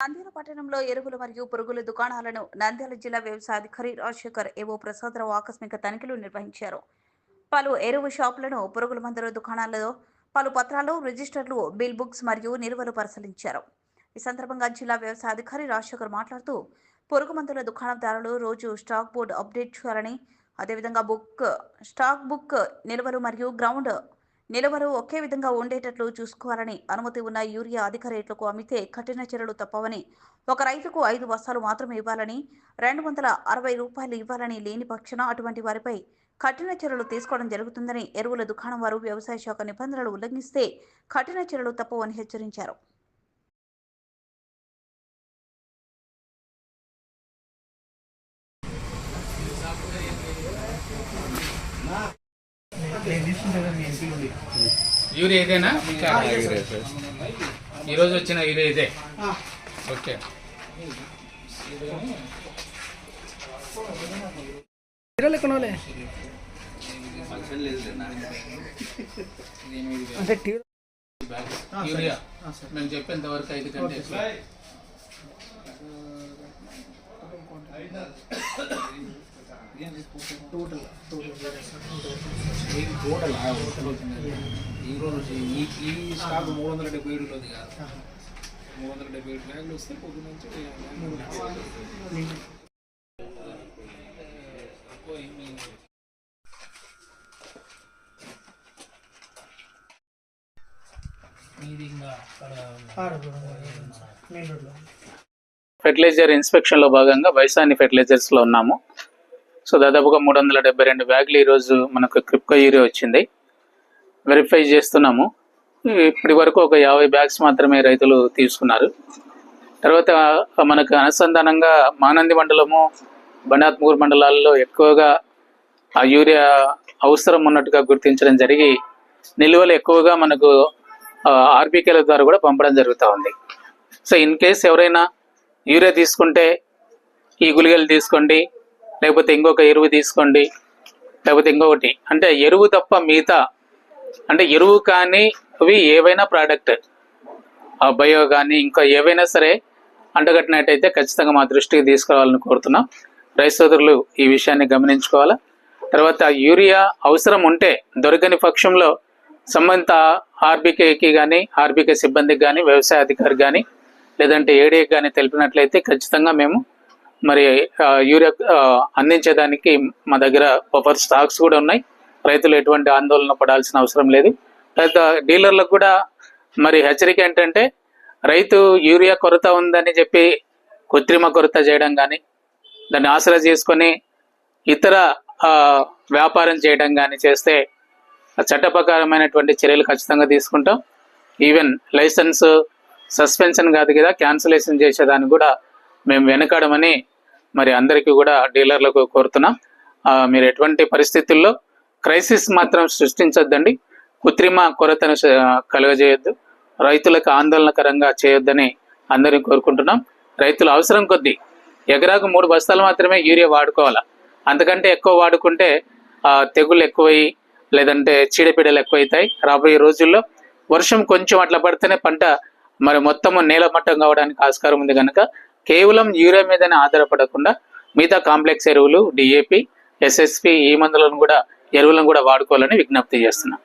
నంద్యాల పట్టణంలో ఎరువులు మరియు పురుగుల దుకాణాలను నంద్యాల జిల్లా వ్యవసాయాధికారి రాజశేఖర్ ఏవో ప్రసాదరావు ఆకస్మిక తనిఖీలు నిర్వహించారు. పలు ఎరువు షాపులను పురుగుల మందుల దుకాణాలలో పలు పత్రాలు రిజిస్టర్లు బిల్ బుక్స్ మరియు నిల్వలు పరిశీలించారు. ఈ సందర్భంగా జిల్లా వ్యవసాయాధికారి రాజశేఖర్ మాట్లాడుతూ పురుగు మందుల దుకాణదారులు రోజు స్టాక్ బోర్డు అప్డేట్ చేయాలని అదేవిధంగా బుక్ స్టాక్ బుక్ నిల్వలు మరియు గ్రౌండ్ నిలవరు ఒకే విధంగా ఉండేటట్లు చూసుకోవాలని అనుమతి ఉన్న యూరియా అధిక రేట్లకు అమ్మితే కఠిన చర్యలు తప్పవని ఒక రైతుకు ఐదు బస్తాలు మాత్రమే ఇవ్వాలని రెండు వందల అరవై రూపాయలు ఇవ్వాలని లేని పక్షాన అటువంటి వారిపై కఠిన చర్యలు తీసుకోవడం జరుగుతుందని ఎరువుల దుకాణం వారు వ్యవసాయ శాఖ నిబంధనలు ఉల్లంఘిస్తే కఠిన చర్యలు తప్పవని హెచ్చరించారు. యూరియా ఇదేనా? ఈరోజు వచ్చిన యూరియా ఇదే? ఓకే. యూరియా. మేము చెప్పేంత వరకు ఐదు కంటే ఎక్కువ. Total total. ఈ రోజు ఈ ఈ స్టాక్ మూడు వందల డెబ్బై కాదు. మూడు వందల డెబ్బై ఏడు బ్యాగులు వస్తే పొద్దు నుంచి మీది ఇంకా ఫెర్టిలైజర్ భాగంగా వైసాని ఫెర్టిలైజర్స్లో ఉన్నాము. సో దాదాపుగా మూడు వందల డెబ్బై రెండు బ్యాగులు ఈరోజు మనకు క్రిప్కో యూరియా వచ్చింది. వెరిఫై చేస్తున్నాము. ఇప్పటి వరకు ఒక యాభై బ్యాగ్స్ మాత్రమే రైతులు తీసుకున్నారు. తర్వాత మనకు అనుసంధానంగా మానంది మండలము బండాత్మూర్ మండలాల్లో ఎక్కువగా ఆ యూరియా అవసరం ఉన్నట్టుగా గుర్తించడం జరిగి నిల్వలు ఎక్కువగా మనకు ఆర్బీకేల ద్వారా కూడా పంపడం జరుగుతూ ఉంది. సో ఇన్ కేస్ ఎవరైనా యూరియా తీసుకుంటే ఈ గుళికలు తీసుకోండి లేకపోతే ఇంకొక ఎరువు తీసుకోండి లేకపోతే ఇంకొకటి. అంటే ఎరువు తప్ప మిగతా అంటే ఎరువు కానీ అవి ఏవైనా ప్రోడక్ట్ ఆ బయో కానీ ఇంకా ఏవైనా సరే అంటగట్టినట్టయితే ఖచ్చితంగా మా దృష్టికి తీసుకురావాలని కోరుతున్నాం. రైతు సోదరులు ఈ విషయాన్ని గమనించుకోవాలా? తర్వాత యూరియా అవసరం ఉంటే దొరకని పక్షంలో సంబంధిత ఆర్బీకేకి కానీ ఆర్బీకే సిబ్బందికి కానీ వ్యవసాయ అధికారికి కానీ లేదంటే ఏడీకి కానీ తెలిపినట్లయితే ఖచ్చితంగా మేము మరి యూరియా అందించేదానికి మా దగ్గర బఫర్ స్టాక్స్ కూడా ఉన్నాయి. రైతులు ఎటువంటి ఆందోళన పడాల్సిన అవసరం లేదు. తర్వాత డీలర్లకు కూడా మరి హెచ్చరిక ఏంటంటే రైతు యూరియా కొరత ఉందని చెప్పి కృత్రిమ కొరత చేయడం కానీ దాన్ని ఆసరా చేసుకొని ఇతర వ్యాపారం చేయడం కానీ చేస్తే చట్టప్రకారమైనటువంటి చర్యలు ఖచ్చితంగా తీసుకుంటాం. ఈవెన్ లైసెన్స్ సస్పెన్షన్ కాదు కదా క్యాన్సిలేషన్ చేసేదాన్ని కూడా మేము వెనకాడమని మరి అందరికీ కూడా డీలర్లకు కోరుతున్నాం. మీరు ఎటువంటి పరిస్థితుల్లో క్రైసిస్ మాత్రం సృష్టించొద్దండి. కృత్రిమ కొరతను కలుగజేయొద్దు. రైతులకు ఆందోళనకరంగా చేయొద్దని అందరిని కోరుకుంటున్నాం. రైతులు అవసరం కొద్దీ ఎకరాకు మూడు బస్తాలు మాత్రమే యూరియా వాడుకోవాలా? అంతకంటే ఎక్కువ వాడుకుంటే తెగులు ఎక్కువై లేదంటే చీడపీడలు ఎక్కువైతాయి. రాబోయే రోజుల్లో వర్షం కొంచెం అట్లా పడితేనే పంట మరి మొత్తము నేల మట్టం కావడానికి ఆస్కారం ఉంది కనుక కేవలం యూరియా మీదనే ఆధారపడకుండా మిగతా కాంప్లెక్స్ ఎరువులు డిఏపి ఎస్ఎస్పి ఈ మందులను కూడా ఎరువులను కూడా వాడుకోవాలని విజ్ఞప్తి చేస్తున్నాం.